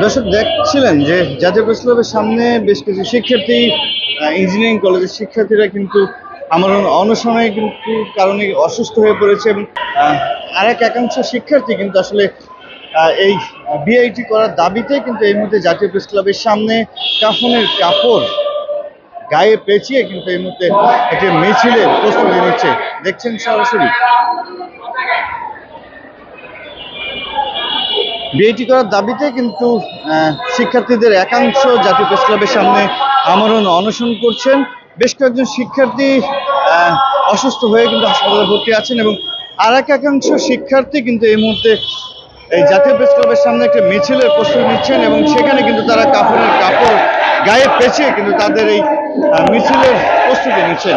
দর্শক দেখছিলেন যে জাতীয় প্রেস ক্লাবের সামনে বেশ কিছু শিক্ষার্থী ইঞ্জিনিয়ারিং কলেজের শিক্ষার্থীরা কিন্তু আমার অনশনে কিন্তু কারণে অসুস্থ হয়ে পড়েছে এবং আহ, আরেক একাংশ শিক্ষার্থী কিন্তু আসলে এই বিআইটি করার দাবিতে কিন্তু এই মুহূর্তে জাতীয় প্রেস ক্লাবের সামনে কাফনের কাপড় গায়ে পেঁচিয়ে কিন্তু এই মুহূর্তে একটি মিছিলের প্রস্তুতি নিচ্ছে। দেখছেন সরাসরি। বিএটি করার দাবিতে কিন্তু শিক্ষার্থীদের একাংশ জাতীয় প্রেস ক্লাবের সামনে আমরণ অনশন করছেন। বেশ কয়েকজন শিক্ষার্থী অসুস্থ হয়ে কিন্তু হাসপাতালে ভর্তি আছেন এবং আর এক একাংশ শিক্ষার্থী কিন্তু এই মুহূর্তে এই জাতীয় প্রেস ক্লাবের সামনে একটা মিছিলের প্রস্তুতি নিচ্ছেন এবং সেখানে কিন্তু তারা কাপড়ের কাপড় গায়ে পেঁচিয়ে কিন্তু তাদের এই মিছিলের প্রস্তুতি নিচ্ছেন।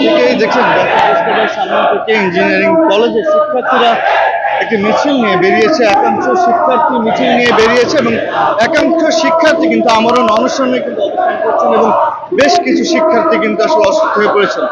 থেকেই দেখছেন ইঞ্জিনিয়ারিং কলেজের শিক্ষার্থীরা একটি মিছিল নিয়ে বেরিয়েছে। একাংশ শিক্ষার্থী মিছিল নিয়ে বেরিয়েছে এবং একাংশ শিক্ষার্থী কিন্তু আমরণ অনশনে কিন্তু অবস্থান করছেন এবং বেশ কিছু শিক্ষার্থী কিন্তু আসলে অসুস্থ হয়ে পড়েছেন।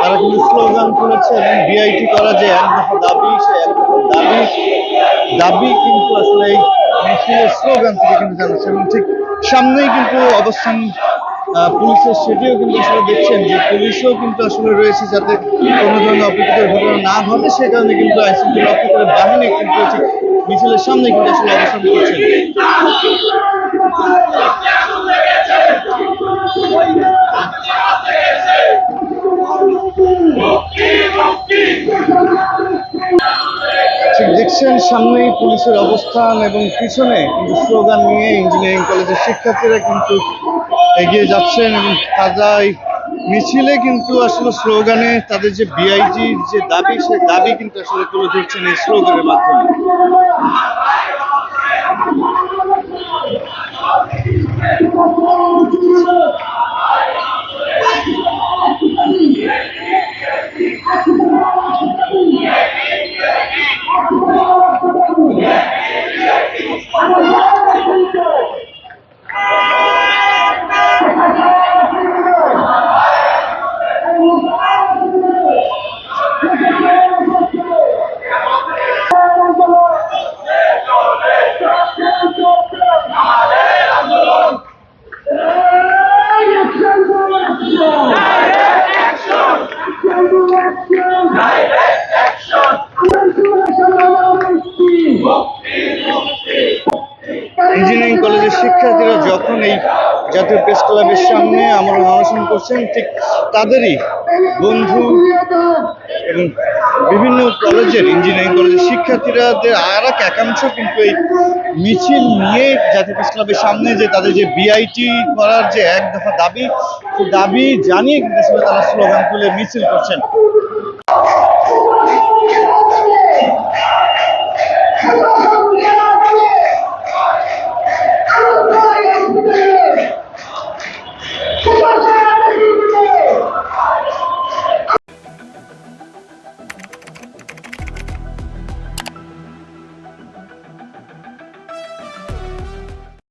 তারা কিন্তু স্লোগান করেছে এবং বিআইটি করা যে এক দফা দাবি সে এক দফা দাবি দাবি কিন্তু আসলে এই মিছিলের স্লোগান থেকে কিন্তু জানাচ্ছে। এবং ঠিক সামনেই কিন্তু অবস্থান পুলিশের সেটিও কিন্তু আসলে দেখছেন যে পুলিশও কিন্তু আসলে রয়েছে যাতে কোনো ধরনের অপ্রীতিকর ঘটনা না ঘটে, সে কারণে কিন্তু আইসিপি রক্ষাকারী বাহিনী কিন্তু মিছিলের সামনে কিন্তু আসলে অবস্থান করছেন দেখছেন সামনেই পুলিশের অবস্থান এবং পিছনে কিন্তু স্লোগান নিয়ে ইঞ্জিনিয়ারিং কলেজের শিক্ষার্থীরা কিন্তু এগিয়ে যাচ্ছেন এবং তারা মিছিলে কিন্তু আসলে স্লোগানে তাদের যে বিআইজির যে দাবি সে দাবি কিন্তু আসলে তুলে ধরছেন এই স্লোগানের মাধ্যমে। কলেজের শিক্ষার্থীরা যখন এই জাতীয় প্রেস ক্লাবের সামনে আমরা অনশন করছেন, ঠিক তাদেরই বন্ধু এবং বিভিন্ন কলেজের ইঞ্জিনিয়ারিং কলেজের শিক্ষার্থীরা আর এক একাংশ কিন্তু এই মিছিল নিয়ে জাতীয় প্রেস ক্লাবের সামনে যে তাদের যে বিআইটি করার যে এক দফা দাবি দাবি জানিয়ে কিন্তু তারা স্লোগান তুলে মিছিল করছেন।